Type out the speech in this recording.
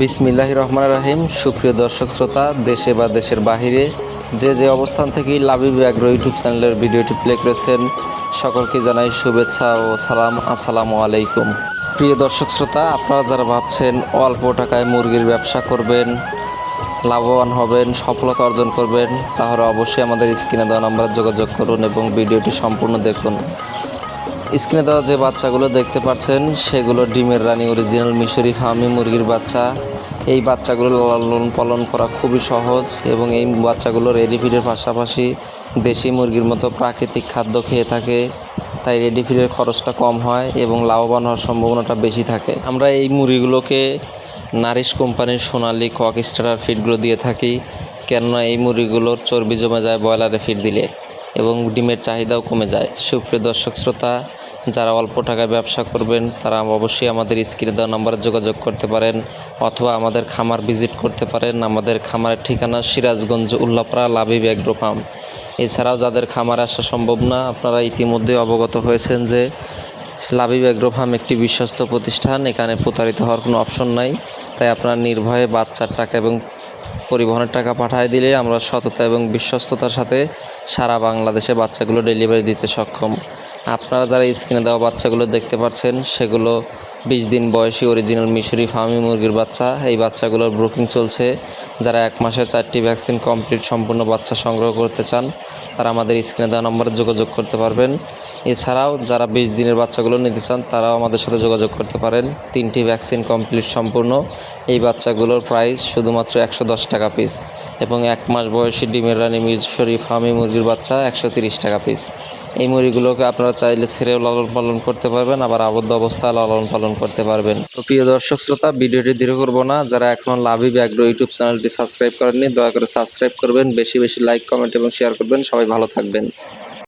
বিসমিল্লাহ রহমান রাহিম। সুপ্রিয় দর্শক শ্রোতা, দেশে বা দেশের বাহিরে যে যে অবস্থান থেকেই লাবিব ব্যাগ্র ইউটিউব চ্যানেলের ভিডিওটি প্লে করেছেন, সকলকে জানাই শুভেচ্ছা ও সালাম। আসসালামু আলাইকুম। প্রিয় দর্শক শ্রোতা, আপনারা যারা ভাবছেন অল্প টাকায় মুরগির ব্যবসা করবেন, লাভবান হবেন, সফলতা অর্জন করবেন, তাহলে অবশ্যই আমাদের স্ক্রিনে দেওয়া নাম্বারে যোগাযোগ করুন এবং ভিডিওটি সম্পূর্ণ দেখুন। স্ক্রিনে দেওয়া যে বাচ্চাগুলো দেখতে পাচ্ছেন, সেগুলো ডিমের রানী অরিজিনাল মিশরি ফার্মি মুরগির বাচ্চা। এই বাচ্চাগুলো লালন পালন করা খুবই সহজ এবং এই বাচ্চাগুলো রেডি ফিডের পাশাপাশি দেশি মুরগির মতো প্রাকৃতিক খাদ্য খেয়ে থাকে। তাই রেডি ফিডের খরচটা কম হয় এবং লাভবান হওয়ার সম্ভাবনাটা বেশি থাকে। আমরা এই মুরগিগুলোকে নারিশ কোম্পানির সোনালি কক স্টারার ফিডগুলো দিয়ে থাকি। কেননা এই মুরগিগুলোর চর্বি জমে যায় ব্রয়লারে ফিড দিলে। এবং ডিমের চাহিদাও কমে যায়। সুপ্রিয় দর্শক শ্রোতা, যারা অল্প টাকায় ব্যবসা করবেন, তারা অবশ্যই আমাদের স্ক্রিনে দেওয়া নম্বরে যোগাযোগ করতে পারেন অথবা আমাদের খামার ভিজিট করতে পারেন। আমাদের খামারের ঠিকানা সিরাজগঞ্জ উল্লাপাড়া লাবিব অ্যাগ্রো ফার্ম। এছাড়াও যাদের খামারে আসা সম্ভব না, আপনারা ইতিমধ্যে অবগত হয়েছেন যে লাবিব অ্যাগ্রো ফার্ম একটি বিশ্বস্ত প্রতিষ্ঠান। এখানে প্রতারিত হওয়ার কোনো অপশন নাই। তাই আপনারা নির্ভয়ে বাচ্চার টাকা এবং পরিবহনের টাকা পাঠিয়ে দিলে আমরা সততা এবং বিশ্বস্ততার সাথে সারা বাংলাদেশে বাচ্চাগুলো ডেলিভারি দিতে সক্ষম। আপনারা যারা স্ক্রিনে দেওয়া বাচ্চাগুলো দেখতে পাচ্ছেন, সেগুলো বিশ দিন বয়সী অরিজিনাল মিশরি ফার্মি মুরগির বাচ্চা। এই বাচ্চাগুলোর ব্রুকিং চলছে। যারা এক মাসে চারটি ভ্যাকসিন কমপ্লিট সম্পূর্ণ বাচ্চা সংগ্রহ করতে চান, তারা আমাদের স্ক্রিনে দেওয়া নম্বরে যোগাযোগ করতে পারবেন। এছাড়াও যারা বিশ দিনের বাচ্চাগুলো নিতে চান, তারাও আমাদের সাথে যোগাযোগ করতে পারেন। তিনটি ভ্যাকসিন কমপ্লিট সম্পূর্ণ। এই বাচ্চাগুলোর প্রাইস শুধুমাত্র একশো দশ টাকা পিস এবং এক মাস বয়সী ডিমের রানী মিশরি ফার্মি মুরগির বাচ্চা একশো তিরিশ টাকা পিস। এই মুরগিগুলোকে আপনারা চাইলে ছেড়েও লালন পালন করতে পারবেন, আবার আবদ্ধ অবস্থায় লালন পালন করতে পারবেন। তো প্রিয় দর্শক শ্রোতা, ভিডিওটি দীর্ঘ করব না। যারা এখনও লাভি ব্যাগ্রো ইউটিউব চ্যানেলটি সাবস্ক্রাইব করেননি, দয়া করে সাবস্ক্রাইব করবেন। বেশি বেশি লাইক, কমেন্ট এবং শেয়ার করবেন। সবাই ভালো থাকবেন।